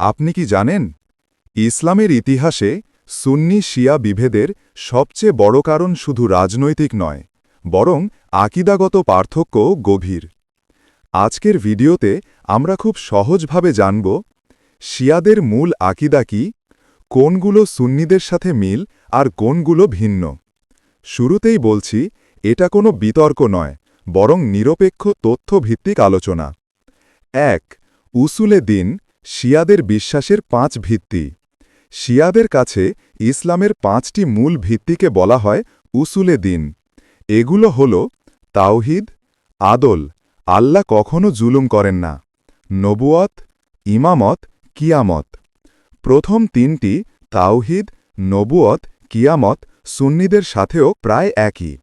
আপনি কি জানেন? ইসলামের ইতিহাসে সুন্নি শিয়া বিভেদের সবচেয়ে বড় কারণ শুধু রাজনৈতিক নয়, বরং আকিদাগত পার্থক্যও গভীর। আজকের ভিডিওতে আমরা খুব সহজভাবে জানব, শিয়াদের মূল আকিদা কি, কোনগুলো সুন্নিদের সাথে মিল আর কোনগুলো ভিন্ন। শুরুতেই বলছি, এটা কোনো বিতর্ক নয়, বরং নিরপেক্ষ তথ্যভিত্তিক আলোচনা। এক, উসুলে দিন শিয়াদের বিশ্বাসের পাঁচ ভিত্তি। শিয়াদের কাছে ইসলামের পাঁচটি মূল ভিত্তিকে বলা হয় উসুলে দিন। এগুলো হল তাওহিদ, আদল, আল্লাহ কখনো জুলুম করেন না নবুয়ত ইমামত, কিয়ামত। প্রথম তিনটি, তাওহিদ নবুয়ত কিয়ামত, সুন্নিদের সাথেও প্রায় একই।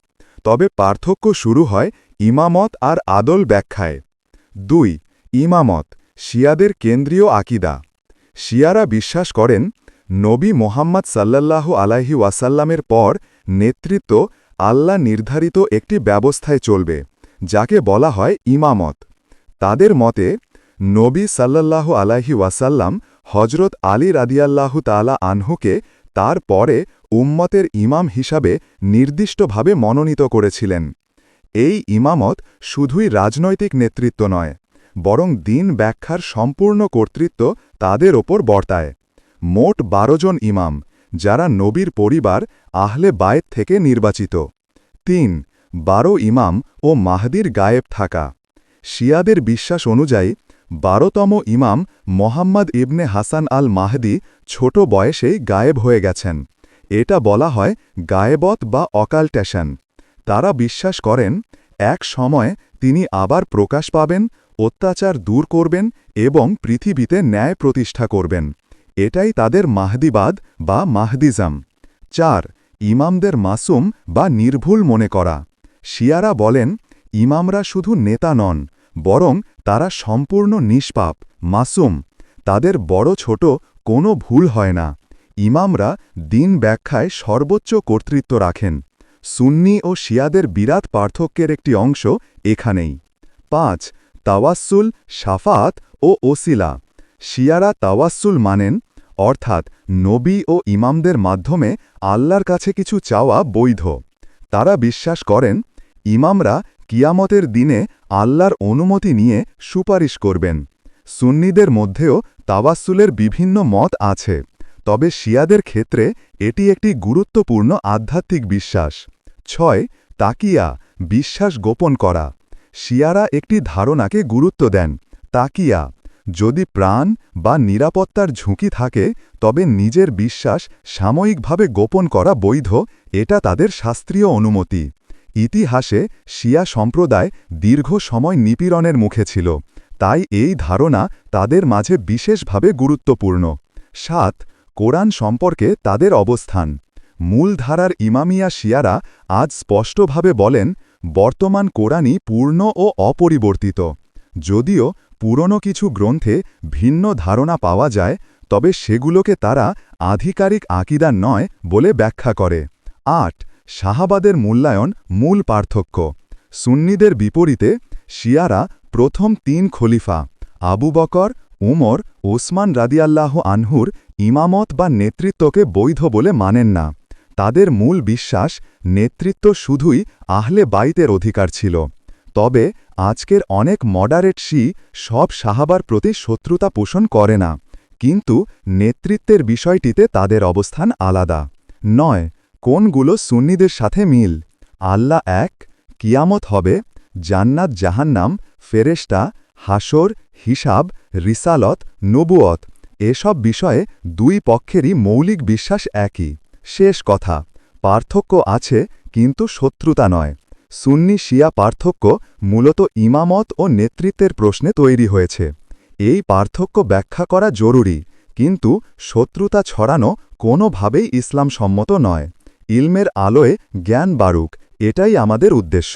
তবে পার্থক্য শুরু হয় ইমামত আর আদল ব্যাখ্যায়। দুই, ইমামত। শিয়াদের কেন্দ্রীয় আকিদা। শিয়ারা বিশ্বাস করেন, নবী মোহাম্মদ সাল্লাল্লাহু আলাইহি ওয়াসাল্লামের পর নেতৃত্ব আল্লাহ নির্ধারিত একটি ব্যবস্থায় চলবে, যাকে বলা হয় ইমামত। তাদের মতে, নবী সাল্লাল্লাহু আলাইহি ওয়াসাল্লাম হজরত আলী রাদিয়াল্লাহু তালা আনহুকে তার পরে উম্মতের ইমাম হিসাবে নির্দিষ্টভাবে মনোনীত করেছিলেন। এই ইমামত শুধুই রাজনৈতিক নেতৃত্ব নয় বরং দিন ব্যাখ্যার সম্পূর্ণ কর্তৃত্ব তাদের ওপর বর্তায়। মোট বারো জন ইমাম, যারা নবীর পরিবার আহলে বায়েত থেকে নির্বাচিত। তিন, বারো ইমাম ও মাহদির গায়েব থাকা। শিয়াদের বিশ্বাস অনুযায়ী, বারোতম ইমাম মোহাম্মদ ইবনে হাসান আল মাহদি ছোট বয়সেই গায়েব হয়ে গেছেন। এটা বলা হয় গায়েবত বা অকালটেশন। তারা বিশ্বাস করেন, এক সময় তিনি আবার প্রকাশ পাবেন, অত্যাচার দূর করবেন এবং পৃথিবীতে ন্যায় প্রতিষ্ঠা করবেন। এটাই তাদের মাহদিবাদ বা মাহদিজম। চার, ইমামদের মাসুম বা নির্ভুল মনে করা। শিয়ারা বলেন, ইমামরা শুধু নেতা নন, বরং তারা সম্পূর্ণ নিষ্পাপ, মাসুম। তাদের বড় ছোট কোনো ভুল হয় না। ইমামরা দিন ব্যাখ্যায় সর্বোচ্চ কর্তৃত্ব রাখেন। সুন্নি ও শিয়াদের বিরাট পার্থক্যের একটি অংশ এখানেই। পাঁচ তাওয়াসুল সাফাত ও ওসিলা। শিয়ারা তাওয়াসুল মানেন, অর্থাৎ নবী ও ইমামদের মাধ্যমে আল্লাহর কাছে কিছু চাওয়া বৈধ। তারা বিশ্বাস করেন, ইমামরা কিয়ামতের দিনে আল্লাহর অনুমতি নিয়ে সুপারিশ করবেন। সুন্নিদের মধ্যেও তাওয়াসুলের বিভিন্ন মত আছে, তবে শিয়াদের ক্ষেত্রে এটি একটি গুরুত্বপূর্ণ আধ্যাত্মিক বিশ্বাস। ছয়, তাকিয়া, বিশ্বাস গোপন করা। শিয়ারা একটি ধারণাকে গুরুত্ব দেন। তাকিয়া, যদি প্রাণ বা নিরাপত্তার ঝুঁকি থাকে, তবে নিজের বিশ্বাস সাময়িকভাবে গোপন করা বৈধ, এটা তাদের শাস্ত্রীয় অনুমতি। ইতিহাসে শিয়া সম্প্রদায় দীর্ঘ সময় নিপীড়নের মুখে ছিল। তাই এই ধারণা তাদের মাঝে বিশেষভাবে গুরুত্বপূর্ণ। সাত, কোরআন সম্পর্কে তাদের অবস্থান। মূলধারার ইমামিয়া শিয়ারা আজ স্পষ্টভাবে বলেন, বর্তমান কোরআনই পূর্ণ ও অপরিবর্তিত। যদিও পুরনো কিছু গ্রন্থে ভিন্ন ধারণা পাওয়া যায়, তবে সেগুলোকে তারা আধিকারিক আকিদা নয় বলে ব্যাখ্যা করে। আট, শাহাবাদের মূল্যায়ন মূল পার্থক্য। সুন্নিদের বিপরীতে শিয়ারা প্রথম তিন খলিফা, আবু বকর, উমর, ওসমান রাদিয়াল্লাহ আনহুর ইমামত বা নেতৃত্বকে বৈধ বলে মানেন না। তাদের মূল বিশ্বাস, নেতৃত্ব শুধুই আহলে বাইতের অধিকার ছিল। তবে আজকের অনেক মডারেট শি সব সাহাবার প্রতি শত্রুতা পোষণ করে না। কিন্তু নেতৃত্বের বিষয়টিতে তাদের অবস্থান আলাদা। নয়, কোনগুলো সুন্নিদের সাথে মিল? আল্লাহ এক, কিয়ামত হবে, জান্নাত জাহান্নাম ফেরেস্তা হাসর হিসাব, রিসালত নবুয়ত এসব বিষয়ে দুই পক্ষেরই মৌলিক বিশ্বাস একই। শেষ কথা, পার্থক্য আছে, কিন্তু শত্রুতা নয়। সুন্নি শিয়া পার্থক্য মূলত ইমামত ও নেতৃত্বের প্রশ্নে তৈরি হয়েছে। এই পার্থক্য ব্যাখ্যা করা জরুরি, কিন্তু শত্রুতা ছড়ানো কোনোভাবেই ইসলাম সম্মত নয়। ইলমের আলোয় জ্ঞান বাড়ুক, এটাই আমাদের উদ্দেশ্য।